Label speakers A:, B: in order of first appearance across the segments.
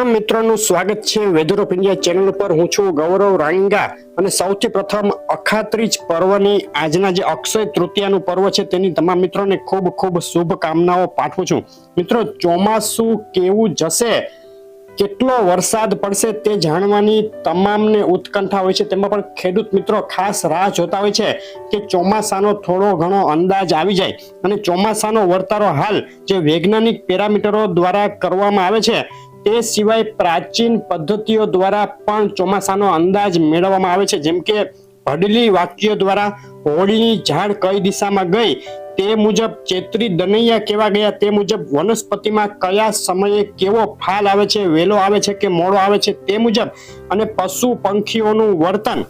A: તમામ મિત્રોનું સ્વાગત છે વેધર ઓફ ઇન્ડિયા ચેનલ પર હું છું ગૌરવ રાંગા અને સૌથી પ્રથમ અખાત્રીજ પર્વની આજના જે અક્ષય તૃતીયાનું પર્વ છે તેની તમામ મિત્રોને ખૂબ ખૂબ શુભકામનાઓ પાઠવું છું. મિત્રો, ચોમાસું કેવું જશે? કેટલો વરસાદ પડશે તે જાણવાની તમામને ઉત્કંઠા હોય છે. તેમાં પણ ખેડૂત મિત્રો ખાસ રાહ જોતા હોય છે કે ચોમાસાનો થોડો ઘણો અંદાજ આવી જાય અને ચોમાસાનો વર્તારો હાલ જે વૈજ્ઞાનિક પેરામીટરો દ્વારા કરવામાં આવે છે તે સિવાય પ્રાચીન પદ્ધતિઓ દ્વારા પણ ચોમાસાનો અંદાજ મેળવવામાં આવે છે. જેમ કે ભડલી વાક્યો દ્વારા હોળીની ઝાડ કઈ દિશામાં ગઈ તે મુજબ ચેત્રી દનૈયા કેવા ગયા તે મુજબ વનસ્પતિમાં કયા સમયે કેવો ફાલ આવે છે, વેલો આવે છે કે મોડો આવે છે તે મુજબ અને પશુ પંખીઓનું વર્તન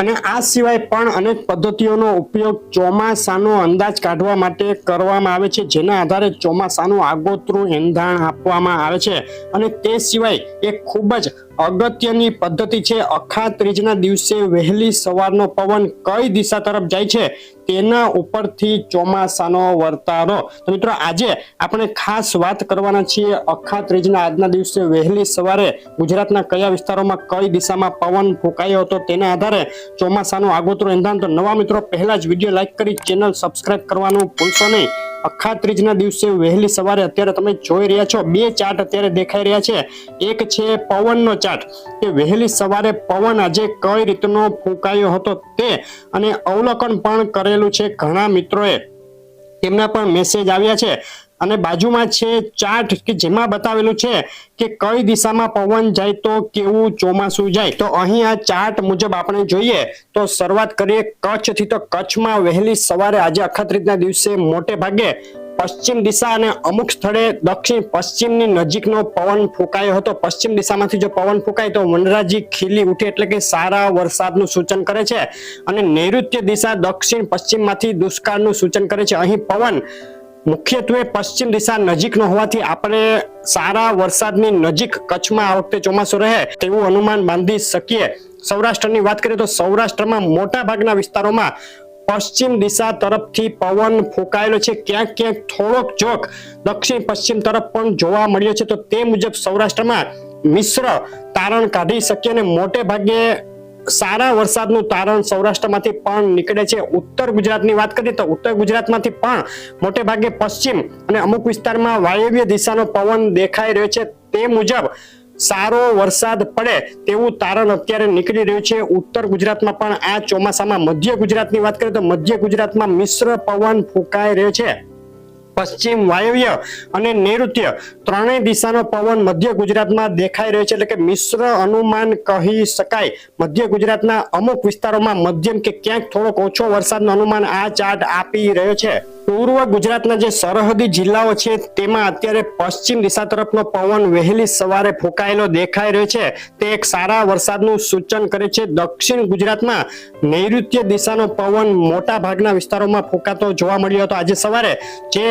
A: અને આ સિવાય પણ અનેક પદ્ધતિઓનો ઉપયોગ ચોમાસાનો અંદાજ કાઢવા માટે કરવામાં આવે છે, જેના આધારે ચોમાસાનું આગોતરું એંધાણ આપવામાં આવે છે. અને તે સિવાય એક ખૂબ જ અગત્યની પદ્ધતિ છે, અખા ત્રીજના દિવસે વહેલી સવારનો પવન કઈ દિશા તરફ જાય છે, તેના ઉપરથી ચોમાસાનો વર્તારો. તો મિત્રો, આજે આપણે ખાસ વાત કરવાના છીએ અખા ત્રીજના આજના દિવસે વહેલી સવારે ગુજરાતના કયા વિસ્તારોમાં કઈ દિશામાં પવન ફૂંકાયો હતો તેના આધારે ચોમાસાનું આગોતરો એંધાણ. તો નવા મિત્રો, પહેલા જ વીડિયો લાઈક કરી ચેનલ સબસ્ક્રાઈબ કરવાનું ભૂલશો નહીં. અખા ત્રીજના દિવસે વહેલી સવારે અત્યારે તમે જોઈ રહ્યા છો, બે ચાર્ટ અત્યારે દેખાઈ રહ્યા છે. એક છે પવનનો ચાર્ટ કે વહેલી સવારે પવન આજે કઈ રીતનો ફૂંકાયો હતો તે અને અવલોકન પણ કરેલું છે. ઘણા મિત્રોએ તેમના પણ મેસેજ આવ્યા છે. અને બાજુમાં છે ચાર્ટ કે જેમાં બતાવેલું છે કે કઈ દિશામાં પવન જાય તો કેવું ચોમાસું જાય. તો અહીં આ ચાર્ટ મુજબ આપણે જોઈએ તો શરૂઆત કરીએ કચ્છથી. તો કચ્છમાં વહેલી સવારે આજે અખાત્રીજના દિવસે મોટે ભાગે પશ્ચિમ દિશા અને અમુક સ્થળે દક્ષિણ પશ્ચિમની નજીકનો પવન ફૂંકાયો હતો. પશ્ચિમ દિશામાંથી જો પવન ફૂંકાય તો વનરાજી ખીલી ઉઠે એટલે કે સારા વરસાદનું સૂચન કરે છે. અને નૈઋત્ય દિશા દક્ષિણ પશ્ચિમમાંથી દુષ્કાળનું સૂચન કરે છે. અહીં પવન મુખ્યત્વે પશ્ચિમ દિશા નજીકનો હોવાથી આપણે સારા વરસાદની નજીક કચ્છમાં આ વખતે ચોમાસું રહે તેવું અનુમાન બાંધી શકીએ. સૌરાષ્ટ્રની વાત કરીએ તો સૌરાષ્ટ્રમાં મોટા ભાગના વિસ્તારોમાં પશ્ચિમ દિશા તરફથી પવન ફૂંકાયેલો છે. ક્યાંક ક્યાંક થોડોક જોક દક્ષિણ પશ્ચિમ તરફ પણ જોવા મળ્યો છે. તો તે મુજબ સૌરાષ્ટ્રમાં મિશ્ર તારણ કાઢી શકીએ અને મોટે ભાગે સારા વરસાદનું તારણ સૌરાષ્ટ્રમાંથી પણ નીકળે છે. ઉત્તર ગુજરાતની વાત કરીએ તો ઉત્તર ગુજરાતમાંથી પણ મોટે ભાગે પશ્ચિમ અને અમુક વિસ્તારમાં વાયવ્ય દિશાનો પવન દેખાઈ રહ્યો છે. તે મુજબ સારો વરસાદ પડે તેવું તારણ અત્યારે નીકળી રહ્યું છે. ઉત્તર ગુજરાતમાં પણ આ ચોમાસામાં મધ્ય ગુજરાતની વાત કરીએ તો મધ્ય ગુજરાતમાં મિશ્ર પવન ફૂંકાઈ રહ્યો છે. પશ્ચિમ વાયવ્ય અને નૈઋત્ય ત્રણેય દિશાનો પવન મધ્ય ગુજરાતમાં દેખાઈ રહ્યો છે. એટલે કે મિશ્ર અનુમાન કહી શકાય. મધ્ય ગુજરાતના અમુક વિસ્તારોમાં મધ્યમ કે ક્યાંક થોડોક ઓછો વરસાદનું અનુમાન આ ચાર્ટ આપી રહ્યો છે. પૂર્વ ગુજરાતના જે સરહદી જિલ્લાઓ છે, તેમાં અત્યારે પશ્ચિમ દિશા તરફનો પવન વહેલી સવારે ફૂંકાયેલો દેખાઈ રહ્યો છે. તે એક સારા વરસાદનું સૂચન કરે છે. દક્ષિણ ગુજરાતમાં નૈઋત્ય દિશાનો પવન મોટા ભાગના વિસ્તારોમાં ફૂંકાતો જોવા મળ્યો હતો. આજે સવારે જે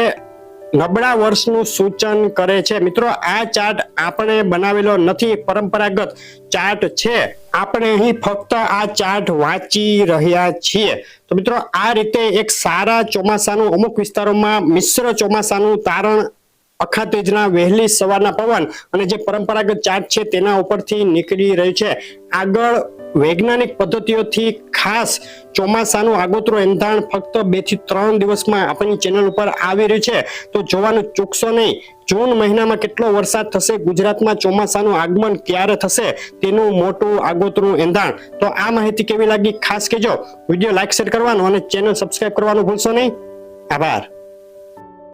A: નબળા વર્ષનું સૂચન કરે છે. મિત્રો, આ ચાર્ટ આપણે બનાવેલો નથી, પરંપરાગત ચાર્ટ છે. આપણે અહીં ફક્ત આ ચાર્ટ વાંચી રહ્યા છીએ. તો મિત્રો, આ રીતે એક સારા ચોમાસાનું, અમુક વિસ્તારોમાં મિશ્ર ચોમાસાનું તારણ અખાતેજના વહેલી સવારના પવન અને જે પરંપરાગત ચાર્ટ છે તેના ઉપરથી નીકળી રહ્યું છે. આગળ વૈજ્ઞાનિક પદ્ધતિઓથી ખાસ ચોમાસાનું આગોતરું એંધાણ ફક્ત બેથી ત્રણ દિવસમાં આપણી ચેનલ ઉપર આવી રહ્યું છે. તો જોવાનું ચૂકશો નહીં. જૂન મહિનામાં કેટલો વરસાદ થશે? ગુજરાતમાં ચોમાસાનું આગમન ક્યારે થશે? તેનું મોટું આગોતરું એંધાણ. તો આ માહિતી કેવી લાગી? ખાસ કહેજો. વીડિયો લાઈક, શેર કરવાનું અને ચેનલ સબસ્ક્રાઈબ કરવાનું ભૂલશો નહીં. આભાર.